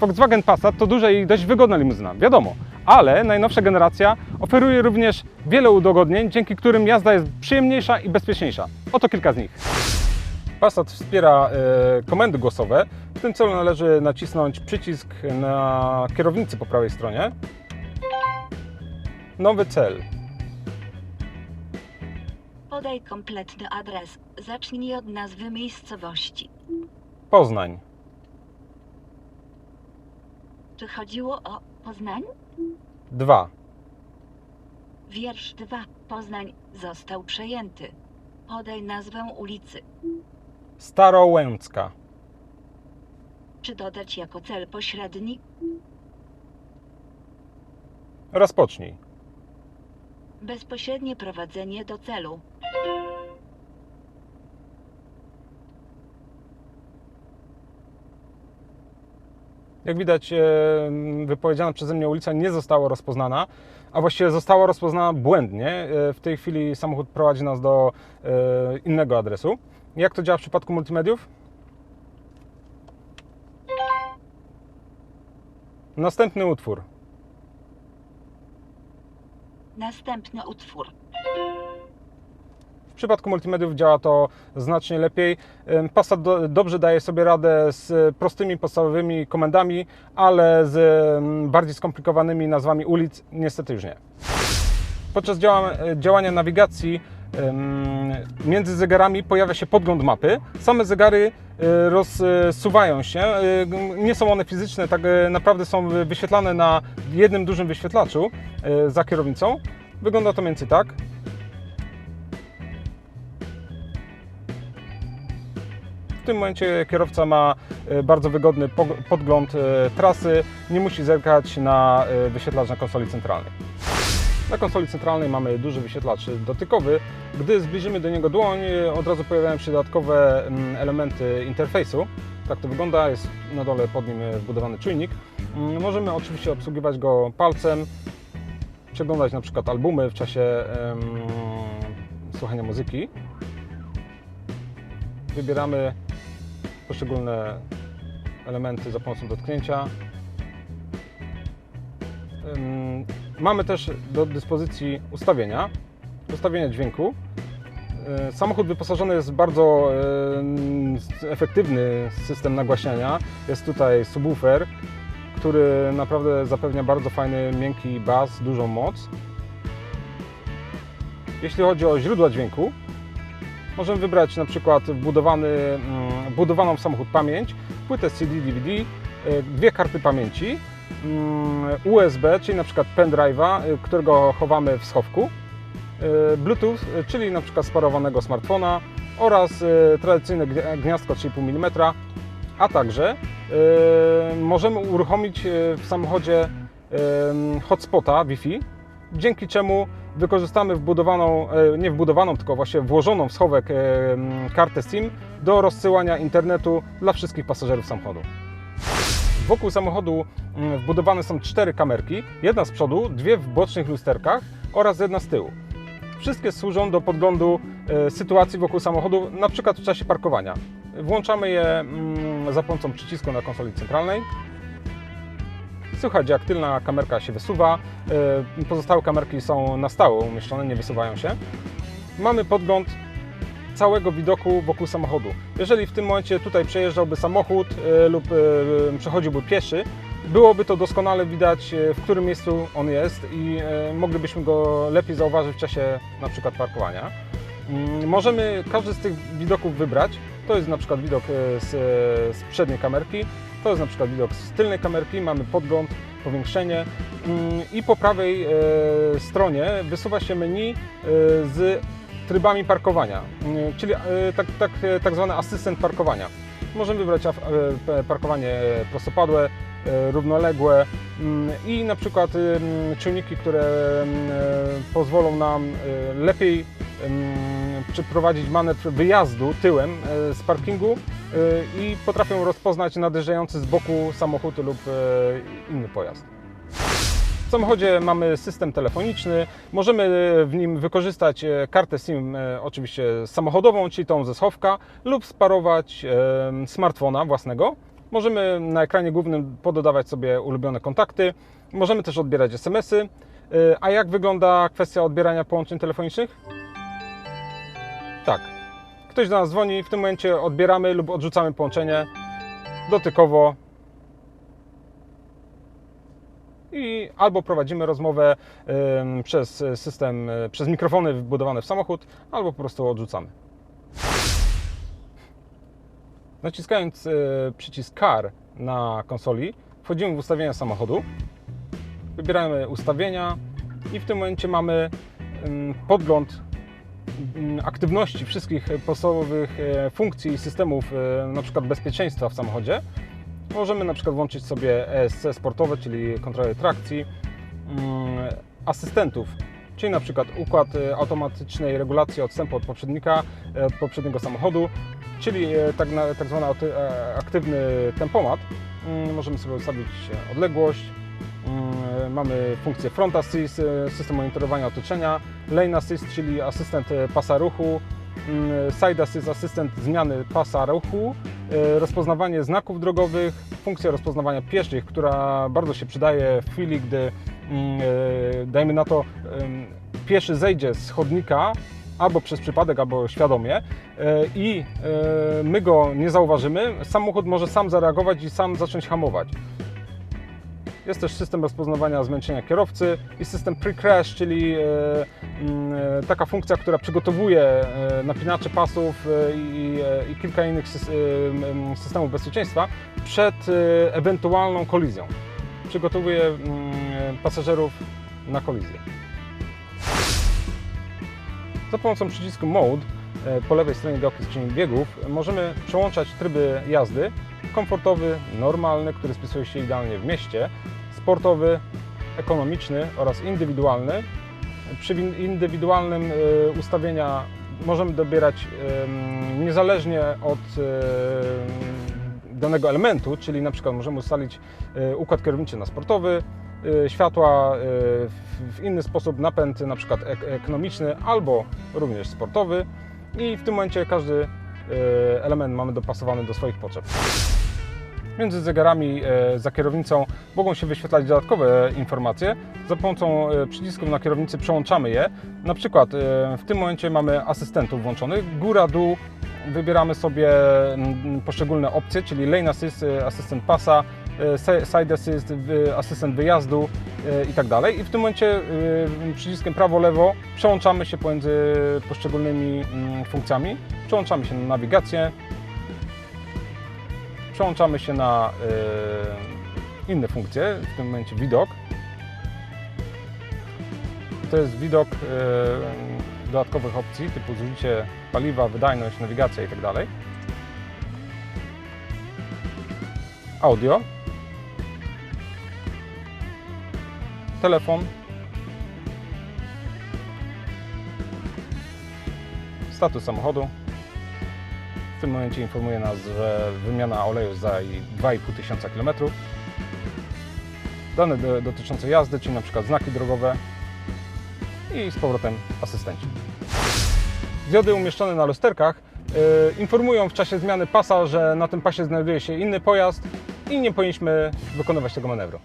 Volkswagen Passat to duża i dość wygodna limuzyna, wiadomo, ale najnowsza generacja oferuje również wiele udogodnień, dzięki którym jazda jest przyjemniejsza i bezpieczniejsza. Oto kilka z nich. Passat wspiera e, komendy głosowe. W tym celu należy nacisnąć przycisk na kierownicy po prawej stronie. Nowy cel. Podaj kompletny adres. Zacznij od nazwy miejscowości. Poznań. Czy chodziło o Poznań? 2. Wiersz 2. Poznań został przejęty. Podaj nazwę ulicy. Starołęcka. Czy dodać jako cel pośredni? Rozpocznij. Bezpośrednie prowadzenie do celu. Jak widać, e, wypowiedziana przeze mnie ulica nie została rozpoznana, a właściwie została rozpoznana błędnie. E, W tej chwili samochód prowadzi nas do e, innego adresu. Jak to działa w przypadku multimediów? Następny utwór. Następny utwór. W przypadku multimediów działa to znacznie lepiej. Passat do, dobrze daje sobie radę z prostymi, podstawowymi komendami, ale z bardziej skomplikowanymi nazwami ulic niestety już nie. Podczas działa, działania nawigacji między zegarami pojawia się podgląd mapy. Same zegary y, rozsuwają się. y, Nie są one fizyczne, tak y, naprawdę są wyświetlane na jednym dużym wyświetlaczu za kierownicą. Wygląda to więcej tak. Tym momencie kierowca ma e, bardzo wygodny podgląd e, trasy, nie musi zerkać na e, wyświetlacz na konsoli centralnej. Na konsoli centralnej mamy duży wyświetlacz dotykowy. Gdy zbliżymy do niego dłoń, od razu pojawiają się dodatkowe mm, elementy interfejsu. Tak to wygląda, jest na dole pod nim wbudowany czujnik. Mm, Możemy oczywiście obsługiwać go palcem, przeglądać na przykład albumy w czasie em, słuchania muzyki. Wybieramy poszczególne elementy za pomocą dotknięcia. Mamy też do dyspozycji ustawienia, ustawienia dźwięku. Yy, Samochód wyposażony jest w bardzo yy, efektywny system nagłaśniania. Jest tutaj subwoofer, który naprawdę zapewnia bardzo fajny, miękki bas, dużą moc. Jeśli chodzi o źródła dźwięku, Możemy wybrać na przykład wbudowany, mm, wbudowaną w samochód pamięć, płytę CD, DVD, y, dwie karty pamięci, mm, USB, czyli na przykład pendrive'a, y, którego chowamy w schowku, y, Bluetooth, czyli na przykład sparowanego smartfona oraz tradycyjne gnia- gniazdko 3,5 mm, a także możemy uruchomić w samochodzie hotspota Wi-Fi, dzięki czemu wykorzystamy wbudowaną, e, nie wbudowaną, tylko właśnie włożoną w schowek e, kartę SIM do rozsyłania internetu dla wszystkich pasażerów samochodu. Wokół samochodu mm, wbudowane są cztery kamerki, jedna z przodu, dwie w bocznych lusterkach oraz jedna z tyłu. Wszystkie służą do podglądu e, sytuacji wokół samochodu, na przykład w czasie parkowania. Włączamy je mm, za pomocą przycisku na konsoli centralnej. Słychać jak tylna kamerka się wysuwa, e, pozostałe kamerki są na stałe umieszczone, nie wysuwają się. Mamy podgląd całego widoku wokół samochodu. Jeżeli w tym momencie tutaj przejeżdżałby samochód e, lub e, przechodziłby pieszy, byłoby to doskonale widać, w którym miejscu on jest i moglibyśmy go lepiej zauważyć w czasie na przykład parkowania. Mm, Możemy każdy z tych widoków wybrać. To jest na przykład widok e, z, z przedniej kamerki, to jest na przykład widok z tylnej kamerki, mamy podgląd, powiększenie. Mm, i po prawej e, stronie wysuwa się menu e, z trybami parkowania, mm, czyli e, tak, tak, e, tak zwany asystent parkowania. Możemy wybrać e, parkowanie prostopadłe, e, równoległe. Mm, i na przykład czujniki, które e, pozwolą nam e, lepiej przeprowadzić manewr wyjazdu tyłem e, z parkingu e, i potrafią rozpoznać nadjeżdżający z boku samochód lub e, inny pojazd. W samochodzie mamy system telefoniczny, możemy w nim wykorzystać kartę SIM, oczywiście samochodową, czyli tą ze schowka, lub sparować smartfona własnego Możemy na ekranie głównym pododawać sobie ulubione kontakty. Możemy też odbierać SMS-y. A jak wygląda kwestia odbierania połączeń telefonicznych? Tak. Ktoś do nas dzwoni, w tym momencie odbieramy lub odrzucamy połączenie dotykowo i albo prowadzimy rozmowę przez system, e, przez mikrofony wbudowane w samochód, albo po prostu odrzucamy. Naciskając e, przycisk Car na konsoli, wchodzimy w ustawienia samochodu, wybieramy ustawienia i w tym momencie mamy podgląd aktywności wszystkich podstawowych e, funkcji i systemów, e, przykład bezpieczeństwa w samochodzie. Możemy przykład włączyć sobie ESC sportowe, czyli kontrolę trakcji, mm, asystentów, czyli na przykład układ e, automatycznej regulacji odstępu od poprzednika, od poprzedniego samochodu, czyli tak, tak zwany aktywny tempomat. Mm, Możemy sobie ustawić odległość, Mm, Mamy funkcję Front Assist, e, system monitorowania otoczenia, Lane Assist, czyli asystent e, pasa ruchu, mm, Side Assist, asystent zmiany pasa ruchu, e, rozpoznawanie znaków drogowych, funkcja rozpoznawania pieszych, która bardzo się przydaje w chwili, gdy mm, dajmy na to pieszy zejdzie z chodnika albo przez przypadek, albo świadomie i my go nie zauważymy, samochód może sam zareagować i sam zacząć hamować. Jest też system rozpoznawania zmęczenia kierowcy i system pre-crash, czyli e, mm, e, taka funkcja, która przygotowuje e, napinacze pasów i, kilka innych systemów bezpieczeństwa przed ewentualną kolizją. Przygotowuje mm, pasażerów na kolizję. Za pomocą przycisku Mode po lewej stronie gałki skrzyni biegów możemy przełączać tryby jazdy. Komfortowy, normalny, który spisuje się idealnie w mieście, sportowy, ekonomiczny oraz indywidualny. Przy indywidualnym e, ustawienia możemy dobierać niezależnie od danego elementu, czyli na przykład możemy ustalić e, układ kierowniczy na sportowy, e, światła w- inny sposób, napęd na przykład ek- ekonomiczny albo również sportowy i w tym momencie każdy element mamy dopasowany do swoich potrzeb. Między zegarami e, za kierownicą mogą się wyświetlać dodatkowe informacje. Za pomocą e, przycisków na kierownicy przełączamy je. Na przykład e, w tym momencie mamy asystentów włączonych. Góra, dół. Wybieramy sobie mm, poszczególne opcje, czyli lane assist, e, asystent pasa, e, side assist, asystent wyjazdu e, i tak dalej. I w tym momencie e, przyciskiem prawo-lewo przełączamy się pomiędzy poszczególnymi mm, funkcjami. Przełączamy się na nawigację, przełączamy się na e, inne funkcje, w tym momencie widok. To jest widok e, dodatkowych opcji typu zużycie paliwa, wydajność, nawigacja itd. Audio. Telefon. Status samochodu. W tym momencie informuje nas, że wymiana oleju za 2,5 tysiąca km. Dane do, dotyczące jazdy, czyli na przykład znaki drogowe i z powrotem asystenci. Diody umieszczone na lusterkach y, informują w czasie zmiany pasa, że na tym pasie znajduje się inny pojazd i nie powinniśmy wykonywać tego manewru.